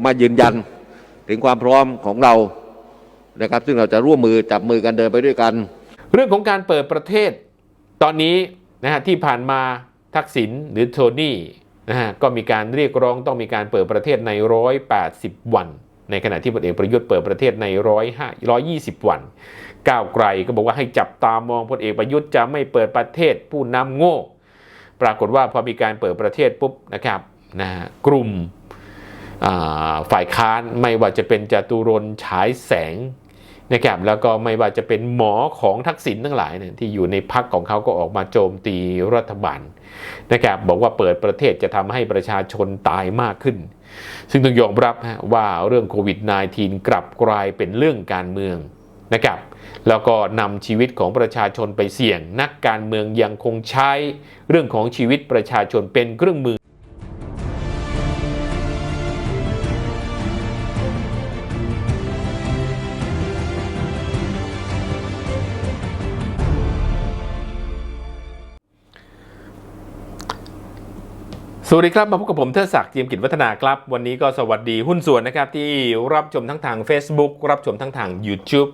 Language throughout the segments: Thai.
ผมมายืนยันถึงความพร้อมของเรานะครับซึ่งเราจะร่วมมือจับมือกันเดินไปด้วยกัน เรื่องของการเปิดประเทศตอนนี้นะฮะที่ผ่านมาทักษิณหรือโทนี่นะฮะก็มีการเรียกร้องต้องมีการเปิดประเทศใน 180 วัน ในขณะที่พลเอกประยุทธ์เปิดประเทศใน120 วัน ก้าวไกลก็บอกว่าให้จับตามองพลเอกประยุทธ์จะไม่เปิดประเทศผู้นำโง่ ปรากฏว่าพอมีการเปิดประเทศปุ๊บนะครับนะฮะกลุ่ม ฝ่ายค้านไม่ว่าจะเป็นจตุรนฉายแสงนะครับแล้วก็ไม่ว่าจะเป็นหมอของทักษิณทั้งหลายเนี่ยที่อยู่ในพักของเขาก็ออกมาโจมตีรัฐบาลนะครับบอกว่าเปิดประเทศจะทำให้ประชาชนตายมากขึ้น ซึ่งต้องยอมรับว่าเรื่องโควิด -19 กลับกลายเป็นเรื่องการเมืองนะครับแล้วก็นำชีวิตของประชาชนไปเสี่ยง นักการเมืองยังคงใช้เรื่องของชีวิตประชาชนเป็นเครื่องมือ สวัสดีครับ มาพบกับผมเทิดศักดิ์เจียมกิจวัฒนาครับ วันนี้ก็สวัสดีหุ้นส่วนนะครับ ที่รับชมทั้งทาง Facebook รับชมทั้งทาง YouTube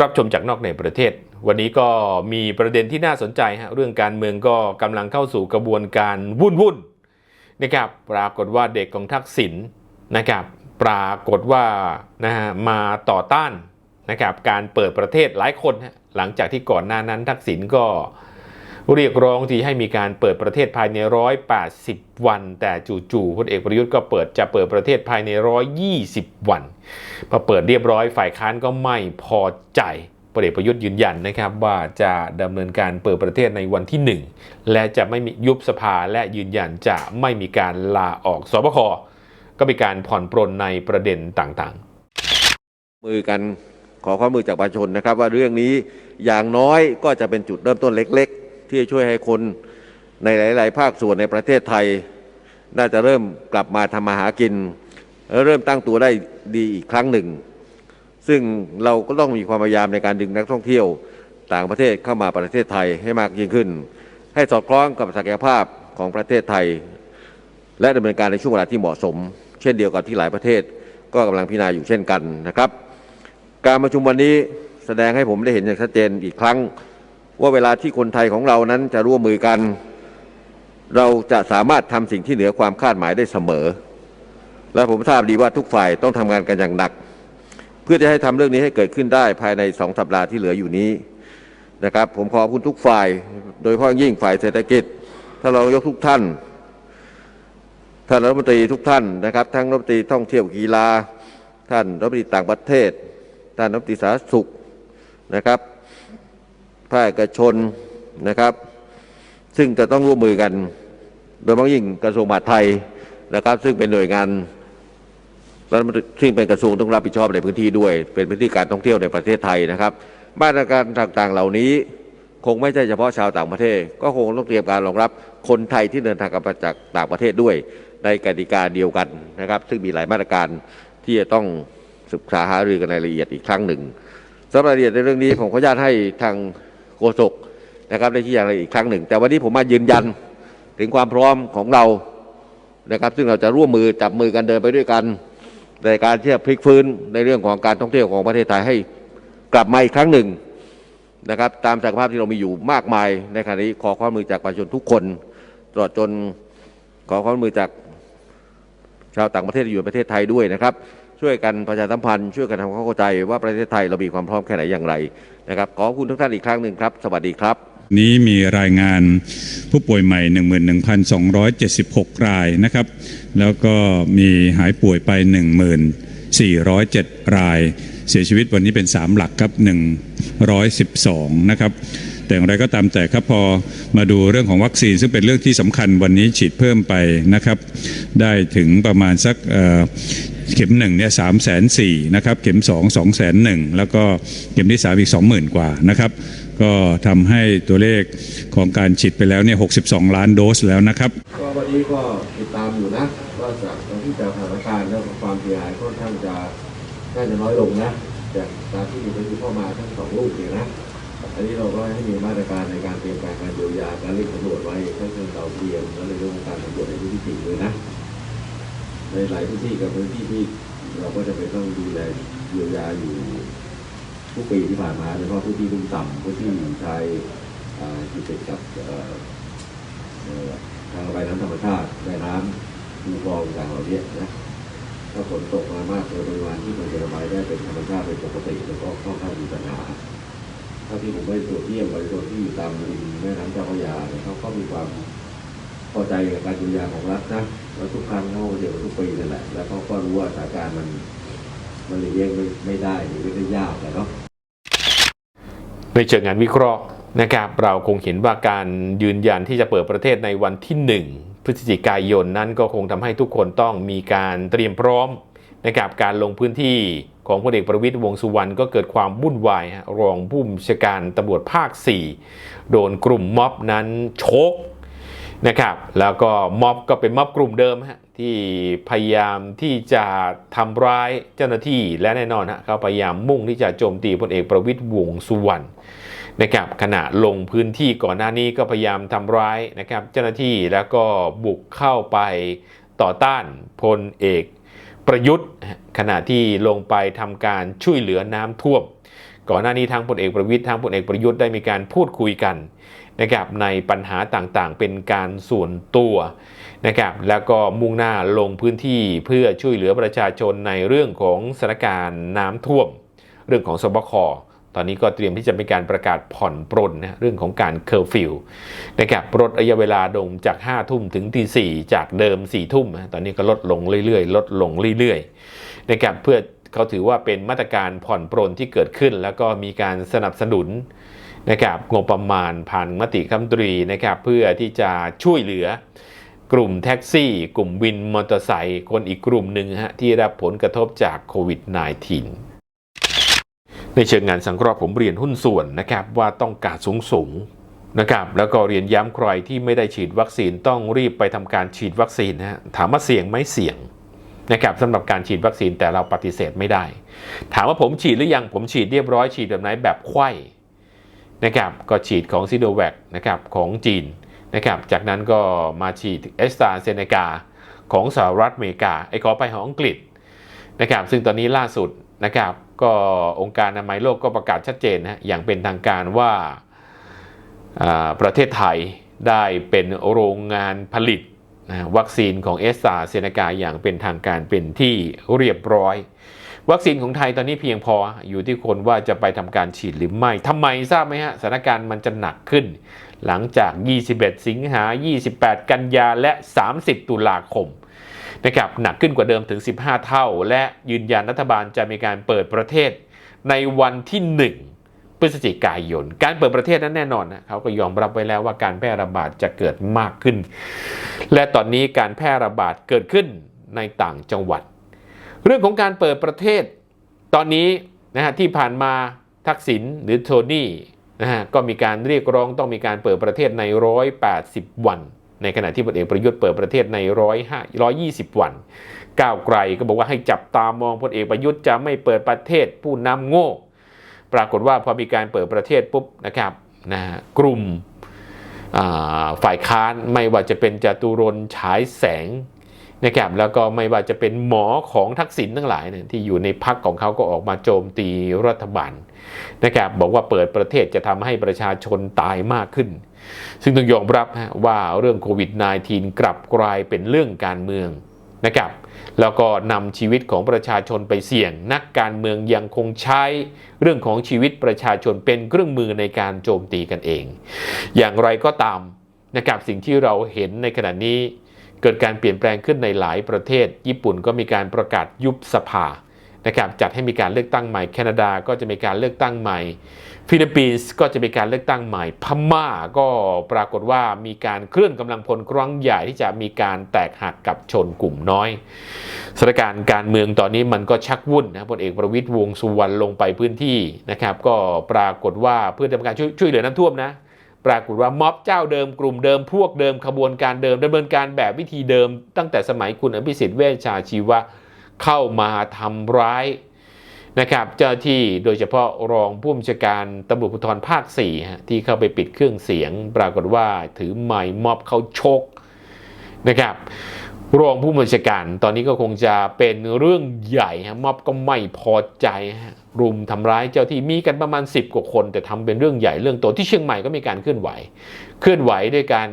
รับชมจากนอกในประเทศ วันนี้ก็มีประเด็นที่น่าสนใจฮะเรื่องการเมืองก็กำลังเข้าสู่กระบวนการวุ่นวุ่นนะครับปรากฏว่าเด็กของทักษิณนะครับ ปรากฏว่านะฮะมาต่อต้านนะครับการเปิดประเทศหลายคนฮะหลังจากที่ก่อนหน้านั้นทักษิณก็ เรียกร้องที่ให้มีการเปิดประเทศภายใน 180 วัน แต่จู่ๆพลเอกประยุทธ์ก็เปิดจะเปิดประเทศภายใน 120 วันพอเปิดเรียบร้อยฝ่ายค้านก็ไม่พอใจพลเอกประยุทธ์ยืนยันนะครับว่าจะดำเนินการเปิดประเทศในวันที่ 1 และจะไม่มียุบสภาและยืนยันจะไม่มีการลาออกสบคก็มีการผ่อนปรนในประเด็นต่างๆ มือกันขอความมือจากประชาชนนะครับ ว่าเรื่องนี้อย่างน้อยก็จะเป็นจุดเริ่มต้นเล็ก ๆ ที่จะช่วยให้คนในหลาย ๆ ภาคส่วนในประเทศไทย น่าจะเริ่มกลับมาทำมาหากิน และเริ่มตั้งตัวได้ดีอีกครั้งหนึ่ง ซึ่งเราก็ต้องมีความพยายามในการดึงนักท่องเที่ยวต่างประเทศเข้ามาประเทศไทยให้มากยิ่งขึ้น ให้สอดคล้องกับศักยภาพของประเทศไทย และดำเนินการในช่วงเวลาที่เหมาะสม เช่นเดียวกับที่หลายประเทศก็กำลังพิจารณาอยู่เช่นกันนะครับ การประชุมวันนี้แสดงให้ผมได้เห็นอย่างชัดเจนอีกครั้ง ว่าเวลาที่คนไทยของเรานั้นจะร่วมมือกัน เราจะสามารถทำสิ่งที่เหนือความคาดหมายได้เสมอ และผมทราบดีว่าทุกฝ่ายต้องทำงานกันอย่างหนัก เพื่อจะให้ทำเรื่องนี้ให้เกิดขึ้นได้ภายในสองสัปดาห์ที่เหลืออยู่นี้นะครับผมขอบคุณทุกฝ่าย โดยเฉพาะยิ่งฝ่ายเศรษฐกิจถ้านรองนายกทุกท่านท่านรัฐมนตรีทุกท่านนะครับ ทั้งรัฐมนตรีท่องเที่ยวกีฬา ท่านรัฐมนตรีต่างประเทศ ท่านรัฐมนตรีสาธารณสุขนะครับ ภาคเอกชนนะครับ ซึ่งจะต้องร่วมมือกัน โดยเฉพาะยิ่งกระทรวงมหาดไทยนะครับ ซึ่งเป็นหน่วยงานรัฐมนตรีซึ่งเป็นกระทรวงต้องรับผิดชอบในพื้นที่ด้วย เป็นพื้นที่การท่องเที่ยวในประเทศไทยนะครับมาตรการต่างๆ เหล่านี้คงไม่ใช่เฉพาะชาวต่างประเทศ ก็คงต้องเตรียมการรองรับคนไทยที่เดินทางกลับมาจากต่างประเทศด้วย ในกติกาเดียวกันนะครับ ซึ่งมีหลายมาตรการที่จะต้องศึกษาหารือกันในรายละเอียดอีกครั้งหนึ่งสำหรับรายละเอียดในเรื่องนี้ผมขออนุญาตให้ทาง โฆษกนะครับได้ชี้แจงรายละเอียดอีกครั้งหนึ่ง แต่วันนี้ผมมายืนยันถึงความพร้อมของเรานะครับ ซึ่งเราจะร่วมมือจับมือกันเดินไปด้วยกันในการที่จะพลิกฟื้นในเรื่องของการท่องเที่ยวของประเทศไทยให้กลับมาอีกครั้งหนึ่งนะครับตามศักยภาพที่เรามีอยู่มากมายในขณะนี้ขอความมือจากประชาชนทุกคนตลอดจนขอความมือจากชาวต่างประเทศที่อยู่ประเทศไทยด้วยนะครับ ช่วยกันประชาสัมพันธ์ช่วยกันทำความเข้าใจว่าประเทศไทยเรามีความพร้อมแค่ไหนอย่างไรนะครับขอบคุณทุกท่านอีกครั้งหนึ่งครับ สวัสดีครับ นี้มีรายงานผู้ป่วยใหม่ 11,276 รายนะครับ แล้วก็มีหายป่วยไป 1407 ราย เสียชีวิตวันนี้เป็น 3 หลักครับ 112 นะครับแต่อย่างไรก็ตามแต่ครับพอมาดูเรื่องของวัคซีนซึ่งเป็นเรื่องที่สำคัญวันนี้ฉีดเพิ่มไปนะครับ ได้ถึงประมาณสัก เข็มหนึ่งเนี่ยสามแสนสี่นะครับ เข็มสองสองแสนหนึ่งแล้วก็เข็มที่สามอีกสองหมื่นกว่านะครับ ก็ทำให้ตัวเลขของการฉีดไปแล้วเนี่ย62ล้านโดสแล้วนะครับ ก็วันนี้ก็ติดตามอยู่นะว่าจากตอนที่จากสถานการณ์แล้วความเสียหายค่อนข้างจะน่าจะน้อยลงนะจากการที่มีพายุเข้ามาทั้งสองลูกเนี่ยนะอันนี้เราก็ให้มีมาตรการในการเตรียมการการเยียวยาการเร่งสำรวจไว้ทั้งเชิงเตาเทียมและในเรื่องการสำรวจในพื้นที่จริงด้วยนะ ในหลายพื้นที่กับพื้นที่ที่เราก็จะเป็นต้องดูแลเยียวยาอยู่ทุกปีที่ผ่านมาโดยเฉพาะพื้นที่ลุ่มต่ำพื้นที่ชายอ่าที่ติดกับทางระบายน้ำธรรมชาติแม่น้ำคูคลองต่างเหล่านี้นะถ้าฝนตกมามากเกินปริมาณที่มันจะระบายได้เป็นธรรมชาติเป็นปกติแล้วก็ค่อนข้างมีปัญหาเท่าที่ผมไปตรวจเยี่ยมประชาชนที่อยู่ตามริมแม่น้ำเจ้าพระยาเนี่ยเขาก็มีความ พอใจกับการดูแลของรัฐนะแล้วทุกครั้งเขาเดี๋ยวทุกปีนั่นแหละ แล้วเขาก็รู้ว่าสถานการณ์มันมันเลี่ยงไม่ได้หรือไม่ได้ยากแต่เนาะในเชิงงานวิเคราะห์นะครับเราคงเห็นว่าการยืนยันที่จะเปิดประเทศในวันที่ 1 พฤศจิกายนนั้นก็คงทำให้ทุกคนต้องมีการเตรียมพร้อมนะครับการลงพื้นที่ของพลเอกประวิตยวงสุวรรณก็เกิดความวุ่นวายรองผู้บัญชาการตำรวจภาค 4 โดนกลุ่มม็อบนั้นชก นะครับ แล้วก็ม็อบก็เป็นม็อบกลุ่มเดิมฮะที่พยายามที่จะทำร้ายเจ้าหน้าที่และแน่นอนฮะเขาพยายามมุ่งที่จะโจมตีพลเอกประวิตยวงสุวรรณนะครับขณะลงพื้นที่ก่อนหน้านี้ก็พยายามทำร้ายนะครับเจ้าหน้าที่แล้วก็บุกเข้าไปต่อต้านพลเอกประยุทธ์ ขณะที่ลงไปทำการช่วยเหลือน้ำท่วม ก่อนหน้านี้ทั้งพลเอกประวิทย์ทั้งพลเอกประยุทธ์ได้มีการพูดคุยกัน นะครับในปัญหาต่างๆ เป็นการส่วนตัวนะครับแล้วก็มุ่งหน้าลงพื้นที่เพื่อช่วยเหลือประชาชนในเรื่องของสถานการณ์น้ำท่วม เรื่องของสบคตอนนี้ก็เตรียมที่จะมีการประกาศผ่อนปรนนะเรื่องของการเคอร์ฟิวนะครับลดระยะเวลาลงจาก 5 ทุ่มถึงตีสี่จากเดิม 4 ทุ่ม ตอนนี้ก็ลดลงเรื่อยๆ ลดลงเรื่อยๆนะครับเพื่อเขาถือว่าเป็นมาตรการผ่อนปรนที่เกิดขึ้น แล้วก็มีการสนับสนุน นะครับงบประมาณผ่านมติคำตรีนะครับเพื่อที่จะช่วยเหลือกลุ่มแท็กซี่ กลุ่มวินมอเตอร์ไซค์คนอีกกลุ่มหนึ่งฮะที่ได้รับผลกระทบจากโควิด -19 ในเชิงงานสังเคราะห์ผมเรียนหุ้นส่วนนะครับว่าต้องการสูงสูงนะครับแล้วก็เรียนย้ำใครที่ไม่ได้ฉีดวัคซีนต้องรีบไปทำการฉีดวัคซีนนะฮะถามว่าเสี่ยงไหมเสี่ยงนะครับสำหรับการฉีดวัคซีนแต่เราปฏิเสธไม่ได้ ถามว่าผมฉีดหรือยังผมฉีดเรียบร้อยฉีดแบบไหนแบบไข้ นะครับก็ฉีดของซิโนแวคนะครับของจีนนะครับจากนั้นก็มาฉีดเอสตราเซเนกาของสหรัฐอเมริกาไอ้ขอไปของอังกฤษนะครับซึ่งตอนนี้ล่าสุดนะครับก็องค์การอนามัยโลกก็ประกาศชัดเจนนะอย่างเป็นทางการว่าประเทศไทยได้เป็นโรงงานผลิตนะวัคซีนของเอสตราเซเนกาอย่างเป็นทางการเป็นที่เรียบร้อย วัคซีนของไทยตอนนี้เพียงพออยู่ที่คนว่าจะไปทำการฉีดหรือไม่ทำไมทราบไหมฮะสถานการณ์มันจะหนักขึ้น หลังจาก 21 สิงหา 28 กันยาและ 30 ตุลาคมนะครับหนักขึ้นกว่าเดิมถึง 15 เท่า และยืนยันรัฐบาลจะมีการเปิดประเทศในวันที่ 1พฤศจิกายน การเปิดประเทศนั้นแน่นอนนะเขาก็ยอมรับไว้แล้วว่าการแพร่ระบาดจะเกิดมากขึ้น และตอนนี้การแพร่ระบาดเกิดขึ้นในต่างจังหวัด เรื่องของการเปิดประเทศตอนนี้นะฮะที่ผ่านมาทักษิณหรือโทนี่นะฮะก็มีการเรียกร้องต้องมีการเปิดประเทศใน 180 วัน ในขณะที่พลเอกประยุทธ์เปิดประเทศใน120 วันก้าวไกลก็บอกว่าให้จับตามองพลเอกประยุทธ์จะไม่เปิดประเทศผู้นำโง่ ปรากฏว่าพอมีการเปิดประเทศปุ๊บนะครับนะฮะกลุ่มฝ่ายค้านไม่ว่าจะเป็นจตุรนฉายแสง นะครับแล้วก็ไม่ว่าจะเป็นหมอของทักษิณทั้งหลายเนี่ยที่อยู่ในพักของเขาก็ออกมาโจมตีรัฐบาลนะครับบอกว่าเปิดประเทศจะทำให้ประชาชนตายมากขึ้น ซึ่งต้องยอมรับฮะว่าเรื่องโควิด -19 กลับกลายเป็นเรื่องการเมืองนะครับแล้วก็นำชีวิตของประชาชนไปเสี่ยง นักการเมืองยังคงใช้เรื่องของชีวิตประชาชนเป็นเครื่องมือในการโจมตีกันเอง อย่างไรก็ตามนะครับสิ่งที่เราเห็นในขณะนี้ เกิดการเปลี่ยนแปลงขึ้นในหลายประเทศ ญี่ปุ่นก็มีการประกาศยุบสภานะครับจัดให้มีการเลือกตั้งใหม่แคนาดาก็จะมีการเลือกตั้งใหม่ ฟิลิปปินส์ก็จะมีการเลือกตั้งใหม่ พม่าก็ปรากฏว่ามีการเคลื่อนกำลังพลครั้งใหญ่ที่จะมีการแตกหักกับชนกลุ่มน้อยสถานการณ์การเมืองตอนนี้มันก็ชักวุ่นนะพลเอกประวิตยวงสุวรรณลงไปพื้นที่นะครับก็ปรากฏว่าเพื่อทำการช่วยช่วยเหลือน้ำท่วมนะ ปรากฏว่าม็อบเจ้าเดิมกลุ่มเดิมพวกเดิมขบวนการเดิมดำเนินการแบบวิธีเดิม ตั้งแต่สมัยคุณอภิสิทธิ์เวชชาชีวะเข้ามาทำร้ายนะครับเจ้าที่โดยเฉพาะรองผู้บัญชาการตำรวจภูธรภาค4ฮะที่เข้าไปปิดเครื่องเสียง ปรากฏว่าถือไม้ม็อบเขาชกนะครับ รองผู้บัญชาการ ตอนนี้ก็คงจะเป็นเรื่องใหญ่ฮะม็อบก็ไม่พอใจฮะรุมทำร้ายเจ้าที่มีกันประมาณ 10 กว่าคน แต่ทำเป็นเรื่องใหญ่เรื่องโตที่เชียงใหม่ก็มีการเคลื่อนไหว เคลื่อนไหวด้วยการ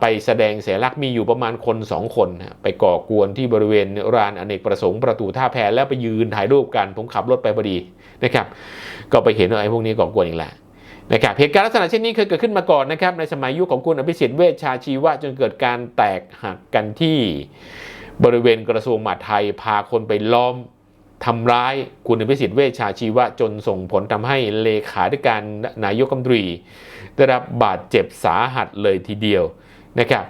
ไปแสดงเสลักมีอยู่ประมาณคนสองคน ไปก่อกวนที่บริเวณรานอเนกประสงค์ประตูท่าแพแล้วไปยืนถ่ายรูปกันผมขับรถไปพอดีนะครับ ก็ไปเห็นว่าไอ้พวกนี้ก่อกวนอีกแหละ นะครับเหตุการณ์ลักษณะเช่นนี้เคยเกิดขึ้นมาก่อนนะครับในสมัยยุคของคุณอภิสิทธิ์เวชชาชีวะจนเกิดการแตกหักกันที่บริเวณกระทรวงมหาดไทยพาคนไปล้อมทำร้ายคุณอภิสิทธิ์เวชชาชีวะจนส่งผลทำให้เลขาธิการนายกรัฐมนตรี ได้รับบาดเจ็บสาหัสเลยทีเดียว นะครับ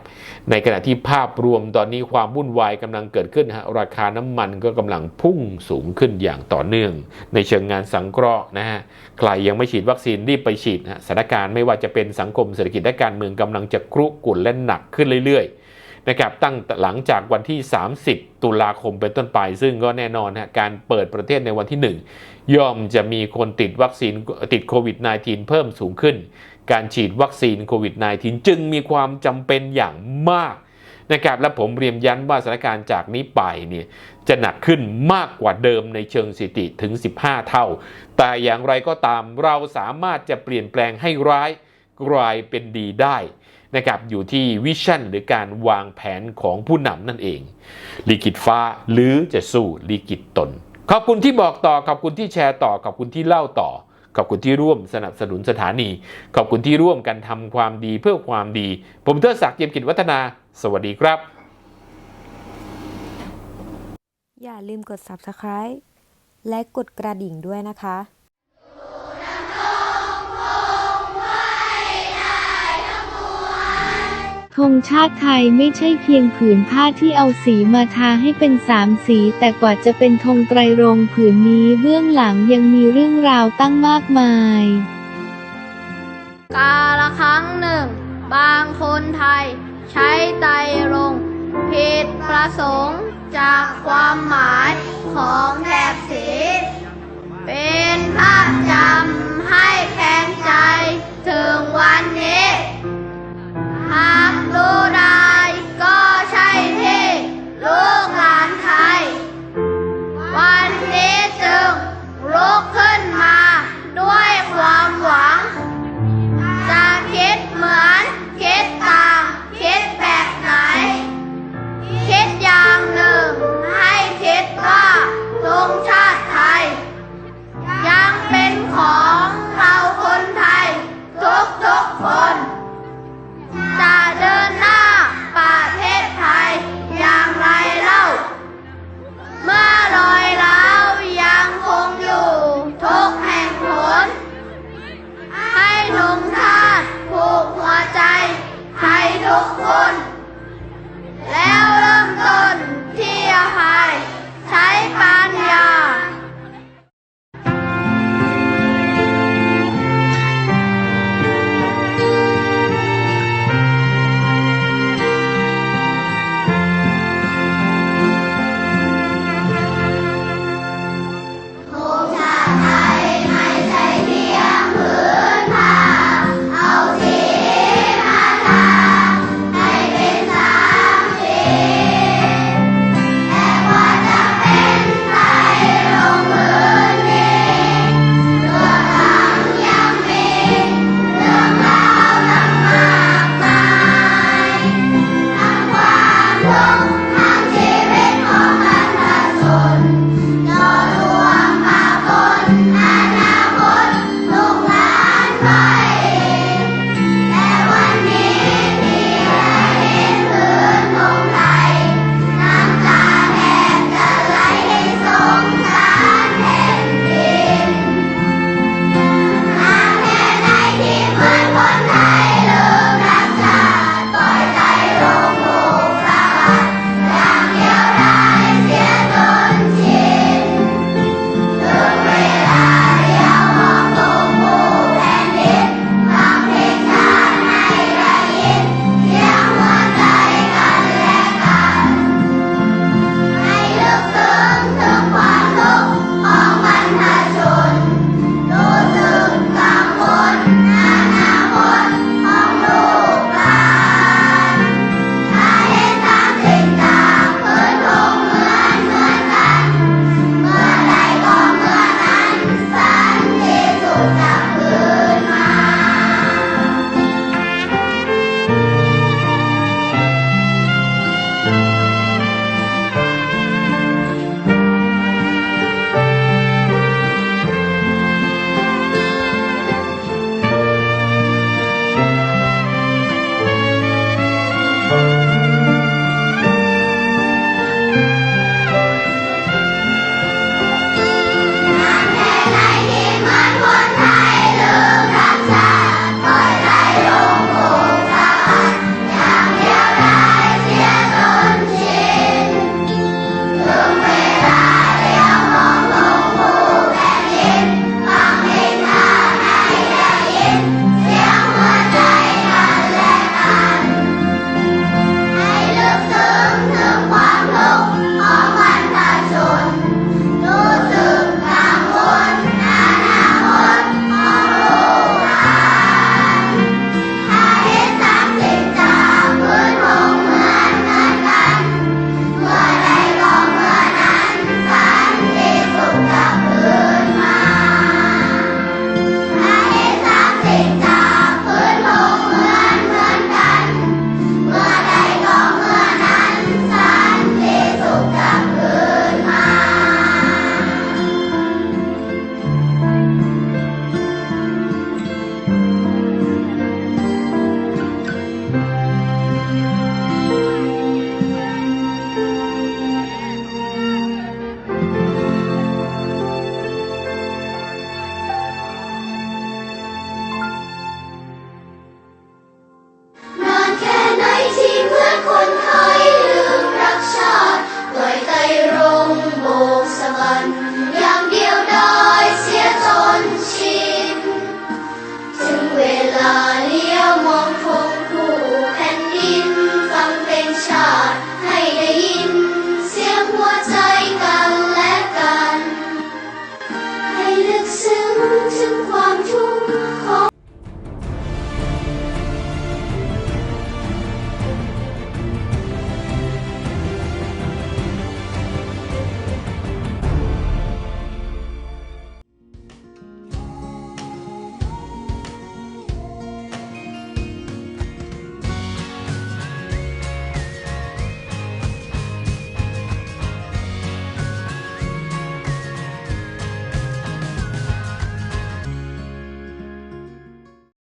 ในขณะที่ภาพรวมตอนนี้ความวุ่นวายกำลังเกิดขึ้นฮะราคาน้ำมันก็กำลังพุ่งสูงขึ้นอย่างต่อเนื่อง ในเชิงงานสังเคราะห์นะฮะใครยังไม่ฉีดวัคซีนรีบไปฉีดฮะสถานการณ์ไม่ว่าจะเป็นสังคมเศรษฐกิจและการเมืองกำลังจะครุกุ่นและหนักขึ้นเรื่อยๆนะครับตั้งหลังจากวันที่ 30 ตุลาคมเป็นต้นไป ซึ่งก็แน่นอนฮะการเปิดประเทศในวันที่ 1 ย่อมจะมีคนติดวัคซีนติดโควิด -19 เพิ่มสูงขึ้น การฉีดวัคซีนโควิด -19 จึงมีความจำเป็นอย่างมากนะครับและผมเรียนยันว่าสถานการณ์จากนี้ไปเนี่ยจะหนักขึ้นมากกว่าเดิมในเชิงสถิติถึง 15 เท่า แต่อย่างไรก็ตามเราสามารถจะเปลี่ยนแปลงให้ร้ายกลายเป็นดีได้นะครับอยู่ที่วิชั่นหรือการวางแผนของผู้นำนั่นเอง ลิกิตฟ้าหรือจะสู้ลิกิตตน ขอบคุณที่บอกต่อขอบคุณที่แชร์ต่อขอบคุณที่เล่าต่อ ขอบคุณที่ร่วมสนับสนุนสถานี ขอบคุณที่ร่วมกันทำความดีเพื่อความดี ผมเทิดศักดิ์เยี่ยมกิจวัฒนา สวัสดีครับ อย่าลืมกด subscribe และกดกระดิ่งด้วยนะคะ ธงชาติไทยไม่ใช่เพียงผืนผ้าที่เอาสีมาทาให้เป็นสามสี แต่กว่าจะเป็นธงไตรรงผืนนี้เบื้องหลังยังมีเรื่องราวตั้งมากมาย กาละครั้งหนึ่ง บางคนไทย ใช้ไตรรงผิดประสงค์จากความหมายของแถบสี Amen. ลึกซึ้งถึงความทุกข์